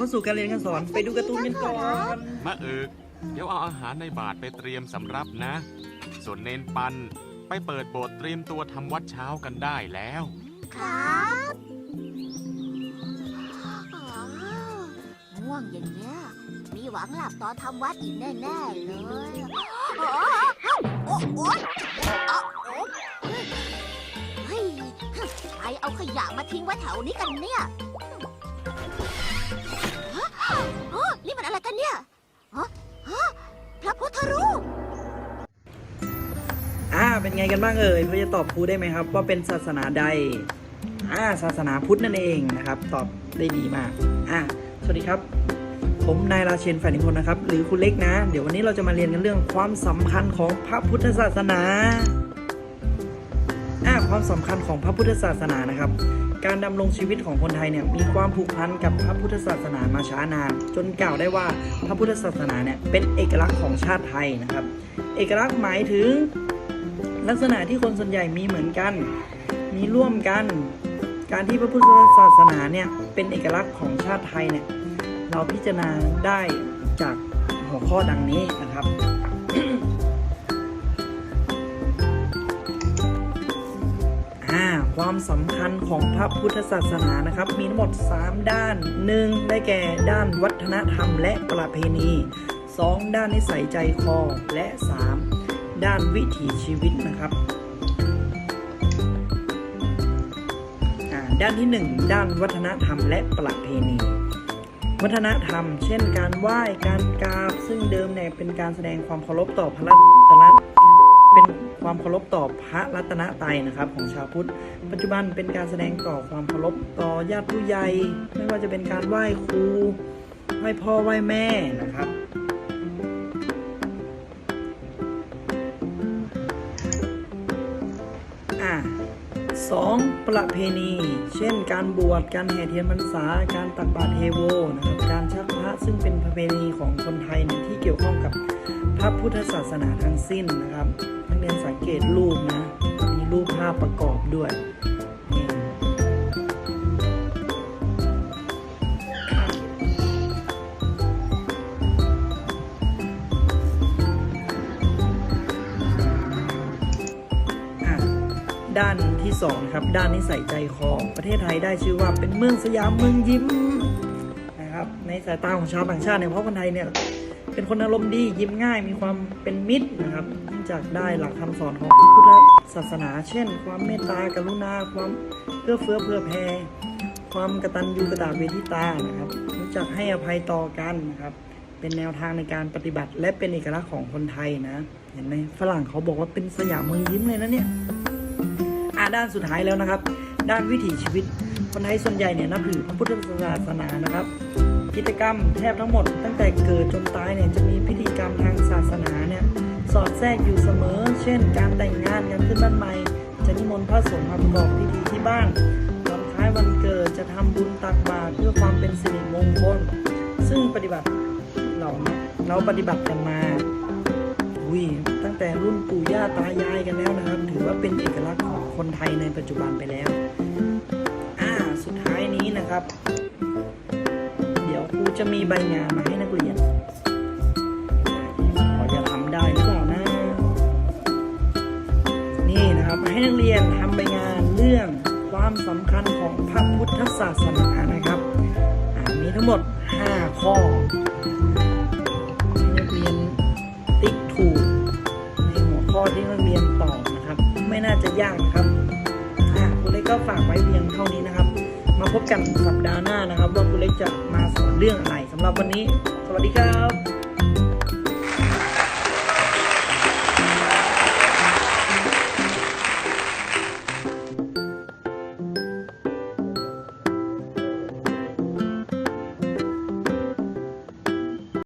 เข้าสู่การเรียนการสอนไปดูการ์ตูนกันก่อนมะเอิกเดี๋ยวเอาอาหารในบาทไปเตรียมสำรับนะ ส่วนเนนปันไปเปิดโบสถ์เตรียมตัวทำวัดเช้ากันได้แล้ว ครับอ๋อง่วงอย่างเงี้ยมีหวังหลับตอนทำวัดอีกแน่ๆเลยโอ้โอ้โอ้ยโอ้โอ้เฮ้ยใครเอาขยะมาทิ้งไว้แถวนี้กันเนี่ย กันเนี่ยฮะฮะพระพุทธรูป อ่าเป็นไงกันบ้างเอ่ยเพื่อจะตอบครูได้ไหมครับ ว่าเป็นศาสนาใด อ่าศาสนาพุทธนั่นเองนะครับ ตอบได้ดีมาก อ่าสวัสดีครับ ผมนายราเชนฝ่ายนิพนธ์นะครับ หรือคุณเล็กนะ เดี๋ยววันนี้เราจะมาเรียนกันเรื่องความสำคัญของพระพุทธศาสนา อ่าความสำคัญของพระพุทธศาสนานะครับ การดำรงชีวิตของคนไทยเนี่ยมีความผูกพันกับพระพุทธศาสนามาช้านาน จนกล่าวได้ว่าพระพุทธศาสนาเนี่ยเป็นเอกลักษณ์ของชาติไทยนะครับ เอกลักษณ์หมายถึงลักษณะที่คนส่วนใหญ่มีเหมือนกัน มีร่วมกัน การที่พระพุทธศาสนาเนี่ยเป็นเอกลักษณ์ของชาติไทยเนี่ยเราพิจารณาได้จากหัวข้อดังนี้นะครับ ความสำคัญของพระพุทธศาสนานะครับ มีทั้งหมด 3 ด้าน 1. ได้แก่ด้านวัฒนธรรมและประเพณี 2. ด้านนิสัยใจคอ และ 3. ด้านวิถีชีวิตนะครับด้านที่ 1 ด้านวัฒนธรรมและประเพณี วัฒนธรรม เช่น การไหว้ การกราบ ซึ่งเดิมเนี่ยเป็นการแสดงความเคารพต่อพระรัตน เป็นความเคารพต่อพระรัตนตรัยนะครับ ของชาวพุทธ ปัจจุบันเป็นการแสดงต่อความเคารพต่อญาติผู้ใหญ่ไม่ว่าจะเป็นการไหว้ครูไหว้พ่อไหว้แม่นะครับอะสองประเพณี เช่น การบวช การแห่เทียนพรรษา การตักบาตรเทโวนะครับ การชักพระซึ่งเป็นประเพณีของคนไทยเนี่ยที่เกี่ยวข้องกับ พระพุทธศาสนาทั้งสิ้นนะครับ นักเรียนสังเกตรูปนะ มีรูปภาพประกอบด้วยด้านที่สองครับด้านนิสัยใจคอประเทศไทยได้ชื่อว่าเป็นเมืองสยามเมืองยิ้มนะครับในสายตาของชาวต่างชาติเนี่ยเพราะคนไทยเนี่ย เป็นคนอารมณ์ดียิ้มง่ายมีความเป็นมิตรนะครับเนื่องจากได้หลักคำสอนของพุทธศาสนา เช่น ความเมตตากรุณาความเอื้อเฟื้อเผื่อแผ่ความกตัญญูกตเวทิตานะครับรู้จักให้อภัยต่อกันนะครับ เป็นแนวทางในการปฏิบัติ และเป็นเอกลักษณ์ของคนไทยนะ เห็นไหมฝรั่งเขาบอกว่าเป็นสยามเมืองยิ้มเลยนะเนี่ยอ่าด้านสุดท้ายแล้วนะครับ ด้านวิถีชีวิตคนไทยส่วนใหญ่เนี่ยนับถือพระพุทธศาสนานะครับ กิจกรรมแทบทั้งหมด ตั้งแต่เกิดจนตายเนี่ยจะมีพิธีกรรมทางศาสนาเนี่ยสอดแทรกอยู่เสมอ เช่น การแต่งงานการขึ้นบ้านใหม่ จะนิมนต์พระสงฆ์มาประกอบพิธีที่บ้านวันคล้ายวันเกิดจะทำบุญตักบาตรเพื่อความเป็นสิริมงคล ซึ่งปฏิบัติเราเนี่ยเราปฏิบัติกันมาอุ้ยตั้งแต่รุ่นปู่ย่าตายายกันแล้วนะครับ ถือว่าเป็นเอกลักษณ์ของคนไทยในปัจจุบันไปแล้ว อ่า สุดท้ายนี้นะครับ จะมีใบงานมาให้นักเรียนพอจะทำได้หรือเปล่านะ นี่นะครับให้นักเรียนทำใบงานเรื่องความสำคัญของพระพุทธศาสนานะครับมีทั้งหมด 5 ข้อให้นักเรียนติ๊กถูกในหัวข้อที่นักเรียนตอบนะครับ ไม่น่าจะยากนะครับคุณเล็กก็ฝากไว้เพียงเท่านี้นะครับ มาพบกันสัปดาห์หน้านะครับว่าคุณเล็กจะมาสอน เรื่องอะไรสำหรับวันนี้ สวัสดีครับ